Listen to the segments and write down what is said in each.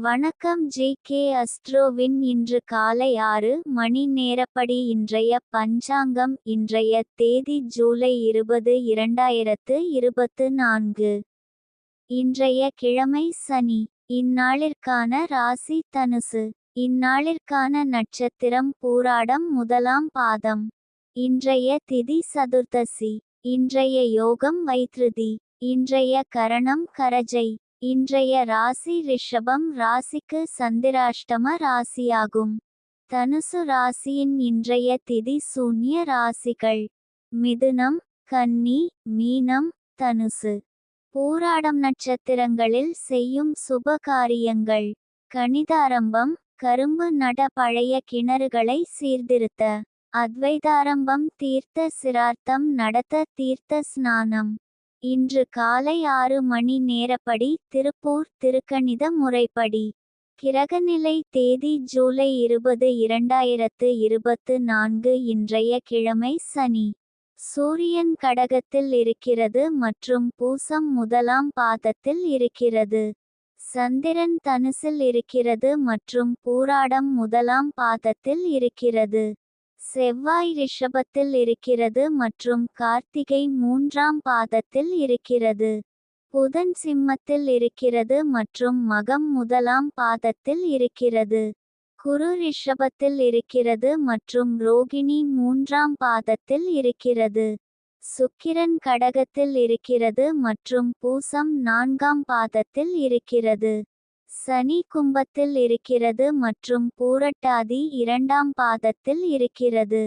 வணக்கம் J K அஸ்ட்ரோவின். இன்று காலை ஆறு மணி நேரப்படி இன்றைய பஞ்சாங்கம் இன்றைய தேதி ஜூலை இருபது இரண்டாயிரத்து இருபத்து நான்கு. இன்றைய கிழமை சனி. இந்நாளிற்கான ராசி தனுசு. இந்நாளிற்கான நட்சத்திரம் பூராடம் முதலாம் பாதம். இன்றைய திதி சதுர்த்தசி இன்றைய யோகம் வைத்ருதி. இன்றைய கரணம் கரஜை. இன்றைய ராசி ரிஷபம் ராசிக்கு சந்திராஷ்டம ராசியாகும். தனுசு ராசியின் இன்றைய திதி சூன்ய ராசிகள். மிதுனம் கன்னி மீனம் தனுசு. பூராடம் நட்சத்திரங்களில் செய்யும் சுப காரியங்கள். கணிதாரம்பம் கரும்பு நட பழைய கிணறுகளை சீர்திருத்த. அத்வைதாரம்பம் தீர்த்த சிரார்த்தம் நடத்த தீர்த்த ஸ்நானம். இன்று காலை ஆறு மணி நேரப்படி திருப்பூர் திருக்கணித முறைப்படி. கிரகநிலை தேதி ஜூலை இருபது இரண்டாயிரத்து இருபத்து நான்கு இன்றைய கிழமை சனி. சூரியன் கடகத்தில் இருக்கிறது மற்றும் பூசம் முதலாம் பாதத்தில் இருக்கிறது. சந்திரன் தனுசில் இருக்கிறது மற்றும் பூராடம் முதலாம் பாதத்தில் இருக்கிறது. செவ்வாய் ரிஷபத்தில் இருக்கிறது மற்றும் கார்த்திகை மூன்றாம் பாதத்தில் இருக்கிறது. புதன் சிம்மத்தில் இருக்கிறது மற்றும் மகம் முதலாம் பாதத்தில் இருக்கிறது. குரு ரிஷபத்தில் இருக்கிறது மற்றும் ரோகிணி மூன்றாம் பாதத்தில் இருக்கிறது. சுக்கிரன் கடகத்தில் இருக்கிறது மற்றும் பூசம் நான்காம் பாதத்தில் இருக்கிறது. சனி கும்பத்தில் இருக்கிறது மற்றும் பூரட்டாதி இரண்டாம் பாதத்தில் இருக்கிறது.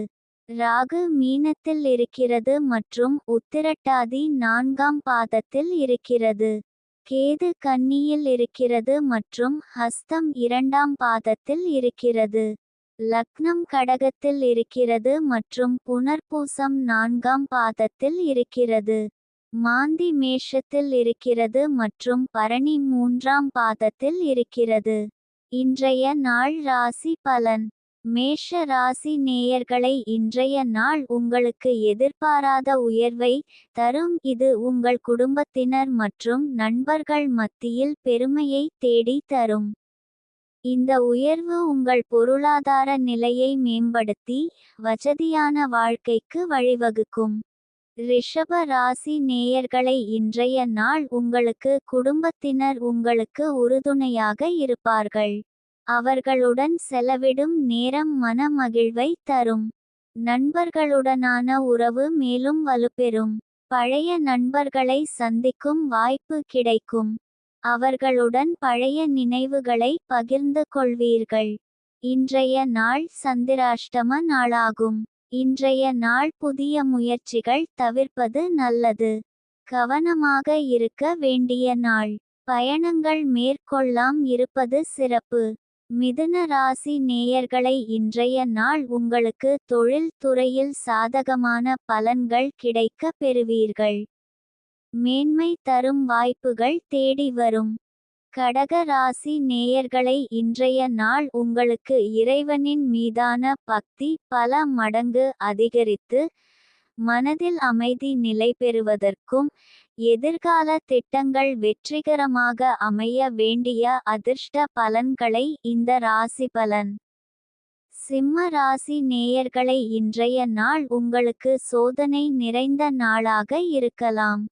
ராகு மீனத்தில் இருக்கிறது மற்றும் உத்திரட்டாதி நான்காம் பாதத்தில் இருக்கிறது. கேது கன்னியில் இருக்கிறது மற்றும் ஹஸ்தம் இரண்டாம் பாதத்தில் இருக்கிறது. லக்னம் கடகத்தில் இருக்கிறது மற்றும் புனர்பூசம் நான்காம் பாதத்தில் இருக்கிறது. மாந்தி மேஷத்தில் இருக்கிறது மற்றும் பரணி மூன்றாம் பாதத்தில் இருக்கிறது. இன்றைய நாள் ராசி பலன். மேஷ ராசி நேயர்களை இன்றைய நாள் உங்களுக்கு எதிர்பாராத உயர்வை தரும். இது உங்கள் குடும்பத்தினர் மற்றும் நண்பர்கள் மத்தியில் பெருமையை தேடி தரும். இந்த உயர்வு உங்கள் பொருளாதார நிலையை மேம்படுத்தி வசதியான வாழ்க்கைக்கு வழிவகுக்கும். ரிஷப ராசி நேயர்களை இன்றைய நாள் உங்களுக்கு குடும்பத்தினர் உங்களுக்கு உறுதுணையாக இருப்பார்கள். அவர்களுடன் செலவிடும் நேரம் மன மகிழ்வை தரும். நண்பர்களுடனான உறவு மேலும் வலுப்பெறும். பழைய நண்பர்களை சந்திக்கும் வாய்ப்பு கிடைக்கும். அவர்களுடன் பழைய நினைவுகளை பகிர்ந்து கொள்வீர்கள். இன்றைய நாள் சந்திராஷ்டம நாளாகும். இன்றைய நாள் புதிய முயற்சிகள் தவிர்ப்பது நல்லது. கவனமாக இருக்க வேண்டிய நாள். பயணங்கள் மேற்கொள்ளாம் இருப்பது சிறப்பு. மிதுன ராசி நேயர்களை இன்றைய நாள் உங்களுக்கு தொழில் துறையில் சாதகமான பலன்கள் கிடைக்க பெறுவீர்கள். மேன்மை தரும் வாய்ப்புகள் தேடி வரும். கடக ராசி நேயர்களை இன்றைய நாள் உங்களுக்கு இறைவனின் மீதான பக்தி பல மடங்கு அதிகரித்து மனதில் அமைதி நிலை பெறுவதற்கும் எதிர்கால திட்டங்கள் வெற்றிகரமாக அமைய வேண்டிய அதிர்ஷ்ட பலன்களை இந்த ராசி பலன். சிம்ம ராசி நேயர்களை இன்றைய நாள் உங்களுக்கு சோதனை நிறைந்த நாளாக இருக்கலாம்.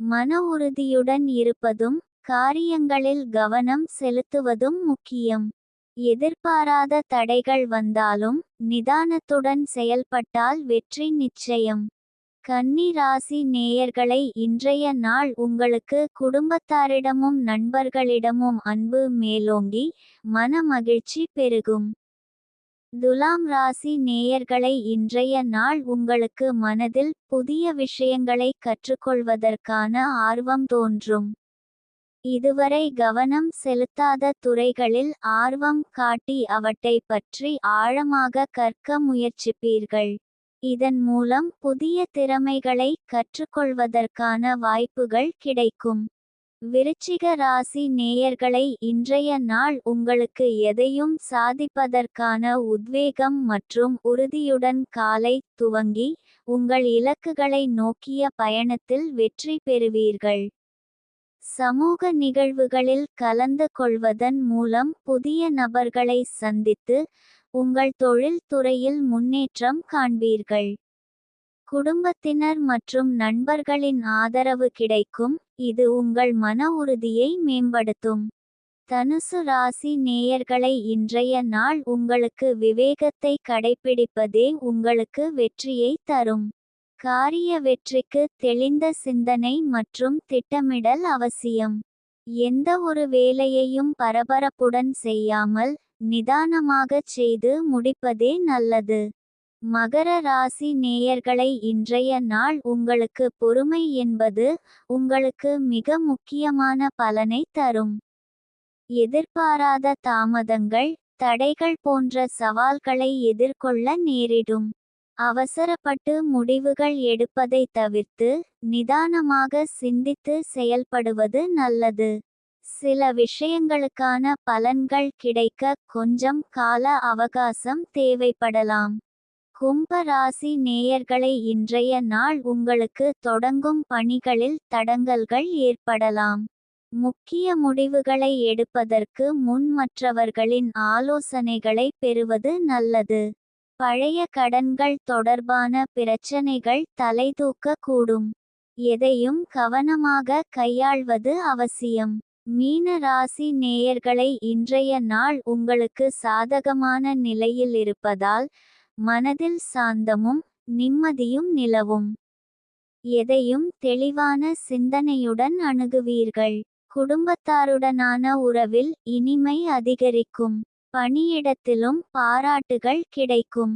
மன உறுதியுடன் இருப்பதும் காரியங்களில் கவனம் செலுத்துவதும் முக்கியம். எதிர்பாராத தடைகள் வந்தாலும் நிதானத்துடன் செயல்பட்டால் வெற்றி நிச்சயம். கன்னி ராசி நேயர்களை இன்றைய நாள் உங்களுக்கு குடும்பத்தாரிடமும் நண்பர்களிடமும் அன்பு மேலோங்கி மன மகிழ்ச்சி பெருகும். துலாம் ராசி நேயர்களை இன்றைய நாள் உங்களுக்கு மனதில் புதிய விஷயங்களை கற்றுக்கொள்வதற்கான ஆர்வம் தோன்றும். இதுவரை கவனம் செலுத்தாத துறைகளில் ஆர்வம் காட்டி அவற்றை பற்றி ஆழமாக கற்க முயற்சிப்பீர்கள். இதன் மூலம் புதிய திறமைகளை கற்றுக்கொள்வதற்கான வாய்ப்புகள் கிடைக்கும். விருச்சிக ராசி நேயர்களை இன்றைய நாள் உங்களுக்கு எதையும் சாதிப்பதற்கான உத்வேகம் மற்றும் உறுதியுடன் காலை துவங்கி உங்கள் இலக்குகளை நோக்கிய பயணத்தில் வெற்றி பெறுவீர்கள். சமூக நிகழ்வுகளில் கலந்து கொள்வதன் மூலம் புதிய நபர்களை சந்தித்து உங்கள் தொழில் துறையில் முன்னேற்றம் காண்பீர்கள். குடும்பத்தினர் மற்றும் நண்பர்களின் ஆதரவு கிடைக்கும். இது உங்கள் மன உறுதியை மேம்படுத்தும். தனுசு ராசி நேயர்களை இன்றைய நாள் உங்களுக்கு விவேகத்தை கடைப்பிடிப்பதே உங்களுக்கு வெற்றியை தரும். காரிய வெற்றிக்கு தெளிந்த சிந்தனை மற்றும் திட்டமிடல் அவசியம். எந்த ஒரு வேலையையும் பரபரப்புடன் செய்யாமல் நிதானமாகச் செய்து முடிப்பதே நல்லது. மகர ராசி நேயர்களை இன்றைய நாள் உங்களுக்கு பொறுமை என்பது உங்களுக்கு மிக முக்கியமான பலனை தரும். எதிர்பாராத தாமதங்கள் தடைகள் போன்ற சவால்களை எதிர்கொள்ள நேரிடும். அவசரப்பட்டு முடிவுகள் எடுப்பதை தவிர்த்து நிதானமாக சிந்தித்து செயல்படுவது நல்லது. சில விஷயங்களுக்கான பலன்கள் கிடைக்க கொஞ்சம் கால அவகாசம் தேவைப்படலாம். கும்ப ராசி நேயர்களை இன்றைய நாள் உங்களுக்கு தொடங்கும் பணிகளில் தடங்கல்கள் ஏற்படலாம். முக்கிய முடிவுகளை எடுப்பதற்கு முன் மற்றவர்களின் ஆலோசனைகளை பெறுவது நல்லது. பழைய கடன்கள் தொடர்பான பிரச்சனைகள் தலைதூக்க கூடும் எதையும் கவனமாக கையாள்வது அவசியம். மீன ராசி நேயர்களை இன்றைய நாள் உங்களுக்கு சாதகமான நிலையில் இருப்பதால் மனதில் சாந்தமும் நிம்மதியும் நிலவும். எதையும் தெளிவான சிந்தனையுடன் அணுகுவீர்கள். குடும்பத்தாருடனான உறவில் இனிமை அதிகரிக்கும். பணியிடத்திலும் பாராட்டுகள் கிடைக்கும்.